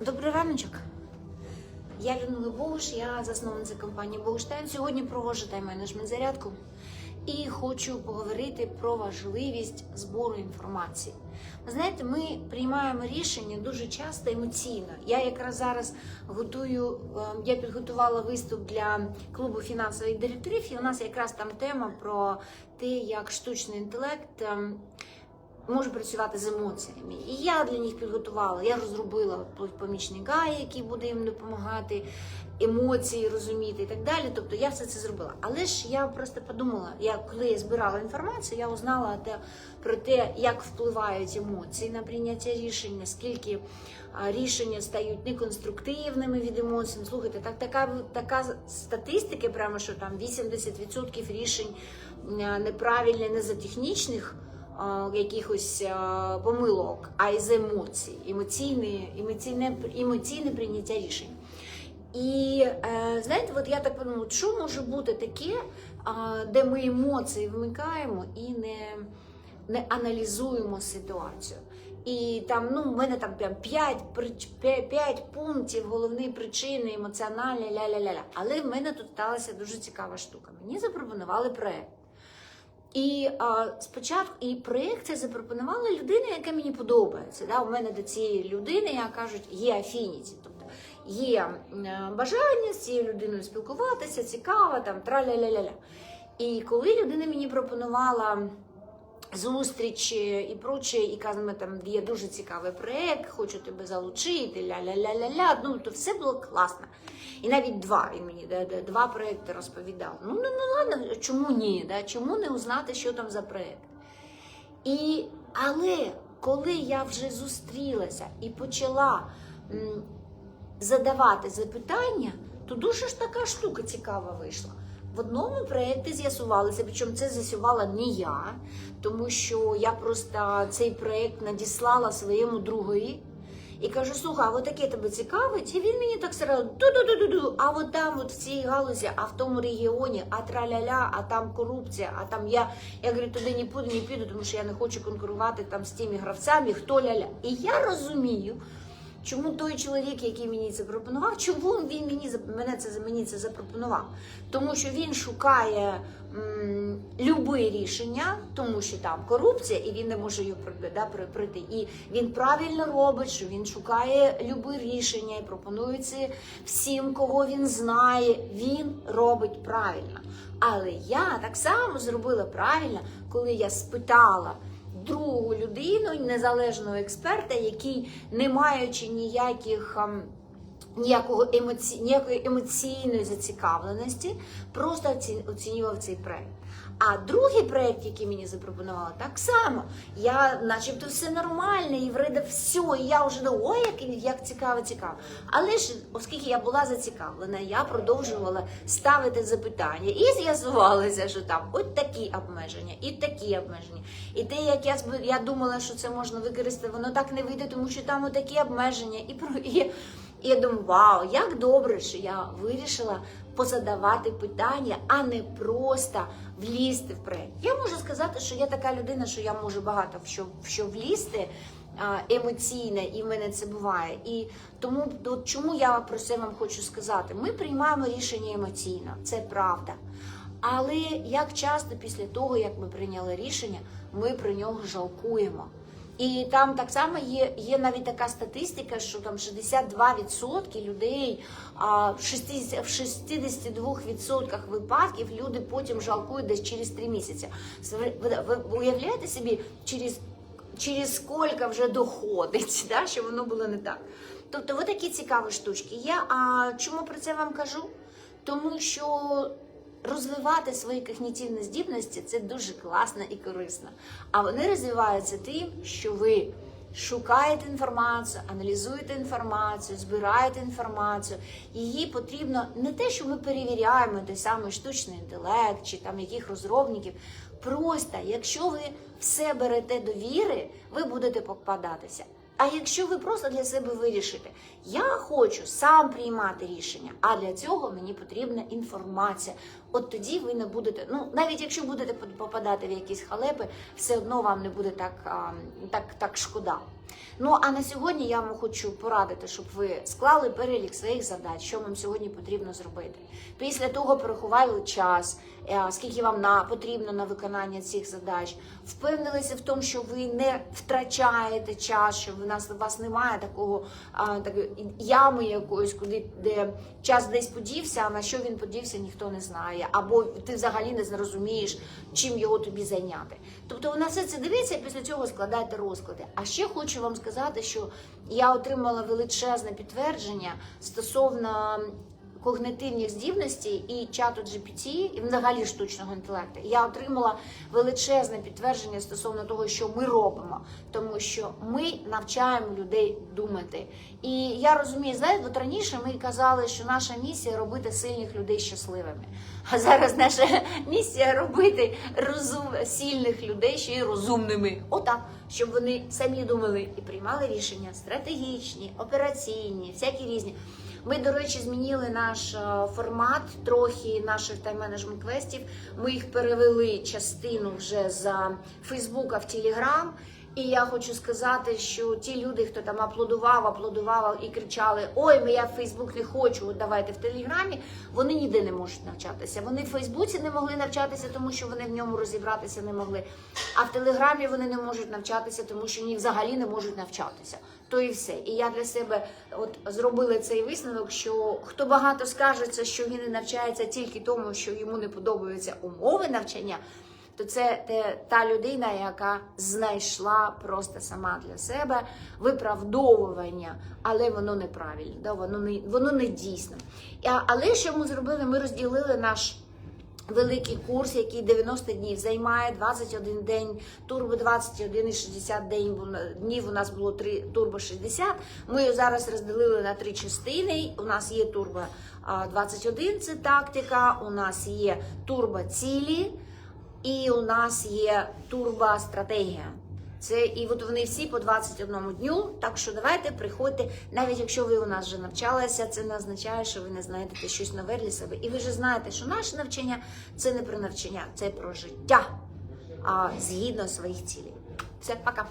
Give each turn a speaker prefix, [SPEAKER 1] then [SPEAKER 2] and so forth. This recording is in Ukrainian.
[SPEAKER 1] Добрий раночок. Я Людмила Богуш, я засновниця компанії Богуштайм. Сьогодні проводжу тайм-менеджмент зарядку і хочу поговорити про важливість збору інформації. Ви знаєте, ми приймаємо рішення дуже часто емоційно. Я якраз зараз готую, е, я підготувала виступ для клубу фінансових директорів, і у нас якраз там тема про те, як штучний інтелект. Може працювати з емоціями. І я для них підготувала. Я розробила помічника, який буде їм допомагати, емоції розуміти і так далі. Тобто я все це зробила. Але ж я просто подумала, я коли я збирала інформацію, я узнала те, про те, як впливають емоції на прийняття рішень, наскільки рішення стають неконструктивними від емоцій. Слухайте, так така така статистика, прямо що там 80% рішень неправильні, не за технічних якихось помилок, а із емоцій, емоційне, емоційне, емоційне прийняття рішень. І е, знаєте, от я так подумала, що може бути таке, де ми емоції вмикаємо і не, не аналізуємо ситуацію. І там, ну, в мене там прям 5, 5 пунктів, головні причини, емоціональні, ля-ля-ля-ля. Але в мене тут сталася дуже цікава штука. Мені запропонували проект. І а, спочатку і проєкт це запропонувала людина, яка мені подобається. Да? У мене до цієї людини, як кажуть, є афініті. Тобто є бажання з цією людиною спілкуватися, цікаво, там траля-ля-ля-ля. І коли людина мені пропонувала зустрічі і проче, і казали, там є дуже цікавий проєкт, хочу тебе залучити, ля-ля-ля-ля-ля. Ну, то все було класно. І навіть два він мені два проекти розповідав. Ну, ну, ну ладно, чому ні? Да? Чому не узнати, що там за проєкт? І, але коли я вже зустрілася і почала задавати запитання, то дуже ж така штука цікава вийшла. В одному проєкті з'ясувалося, причому це з'ясувала не я, тому що я просто цей проєкт надіслала своєму другові і кажу: слухай, а от таке тебе цікавить? І він мені так сразу ду-ду-ду-ду-ду, а от там, от в цій галузі, а в тому регіоні, а траля-ля, а там корупція, а там я, я говорю, туди не піду, не піду, тому що я не хочу конкурувати там з тими гравцями, хто ля-ля. І я розумію. Чому той чоловік, який мені це пропонував, чому він мені мене це мені це запропонував? Тому що він шукає м, рішення, тому що там корупція, і він не може при- да, пройти. І він правильно робить, що він шукає любе рішення і пропонує це всім, кого він знає. Він робить правильно. Але я так само зробила правильно, коли я спитала другу людину, незалежного експерта, який, не маючи ніяких. Ніякого емоці... ніякої емоційної зацікавленості, просто оці- оцінював цей проект. А другий проект, який мені запропонували, так само. Я, начебто, все нормально, і врида все, і я вже думаю, ой, як, як цікаво, цікаво. Але ж, оскільки я була зацікавлена, я продовжувала ставити запитання. І з'ясувалося, що там от такі обмеження, і такі обмеження. І те, як я, я думала, що це можна використати, воно так не вийде, тому що там отакі обмеження. І, про... і, і я думаю, вау, як добре, що я вирішила позадавати питання, а не просто влізти в проект. Я можу сказати, що я така людина, що я можу багато в що, в що влізти а, емоційно, і в мене це буває. І тому от чому я про це вам хочу сказати? Ми приймаємо рішення емоційно, це правда. Але як часто після того, як ми прийняли рішення, ми про нього жалкуємо. І там так само є, є навіть така статистика, що там 62% людей, а в 60 в 62% випадків люди потім жалкують десь через 3 місяці. Ви, ви, уявляєте собі, через, через скільки вже доходить, да, що воно було не так. Тобто, ви такі цікаві штучки є. А чому про це вам кажу? Тому що розвивати свої когнітивні здібності це дуже класно і корисно. А вони розвиваються тим, що ви шукаєте інформацію, аналізуєте інформацію, збираєте інформацію. Її потрібно не те, що ми перевіряємо той самий штучний інтелект чи там яких розробників. Просто якщо ви все берете до віри, ви будете попадатися. А якщо ви просто для себе вирішите, я хочу сам приймати рішення, а для цього мені потрібна інформація. От тоді ви не будете, ну навіть якщо будете попадати в якісь халепи, все одно вам не буде так, так, так шкода. Ну а на сьогодні я вам хочу порадити, щоб ви склали перелік своїх задач, що вам сьогодні потрібно зробити. Після того порахували час, е, скільки вам на потрібно на виконання цих задач, впевнилися в тому, що ви не втрачаєте час, що в нас у вас немає такого а, такої ями якоїсь, куди де час десь подівся, а на що він подівся, ніхто не знає, або ти взагалі не зрозумієш, чим його тобі зайняти. Тобто вона все це дивиться і після цього складайте розклади. А ще хочу вам сказати, що я отримала величезне підтвердження стосовно когнитивних здібностей і чату GPT, і взагалі штучного інтелекту. Я отримала величезне підтвердження стосовно того, що ми робимо, тому що ми навчаємо людей думати. І я розумію, знаєте, от раніше ми казали, що наша місія робити сильних людей щасливими. А зараз наша місія робити розум сильних людей ще й розумними. Отак, щоб вони самі думали і приймали рішення стратегічні, операційні, всякі різні. Ми, до речі, змінили наш е, формат трохи наших тайм-менеджмент квестів. Ми їх перевели частину вже з Фейсбука в Телеграм. І я хочу сказати, що ті люди, хто там аплодував, аплодував і кричали: Ой, ми я в Фейсбук не хочу, давайте в Телеграмі. Вони ніде не можуть навчатися. Вони в Фейсбуці не могли навчатися, тому що вони в ньому розібратися не могли. А в Телеграмі вони не можуть навчатися, тому що вони взагалі не можуть навчатися. То і все. І я для себе от зробила цей висновок, що хто багато скажеться, що він не навчається тільки тому, що йому не подобаються умови навчання то це те, та людина, яка знайшла просто сама для себе виправдовування, але воно неправильне, да? воно не воно не дійсне. Але що ми зробили? Ми розділили наш. Великий курс, який 90 днів займає 21 день, турбо 21 і 60 день днів. У нас було 3 турбо 60. Ми його зараз розділили на три частини. У нас є турбо 21, це тактика. У нас є турбо цілі. І у нас є турбостратегія. Це і от вони всі по 21 дню. Так що давайте приходьте, навіть якщо ви у нас вже навчалися, це не означає, що ви не знайдете щось нове для себе. І ви вже знаєте, що наше навчання це не про навчання, це про життя а, згідно своїх цілей. Все, пока.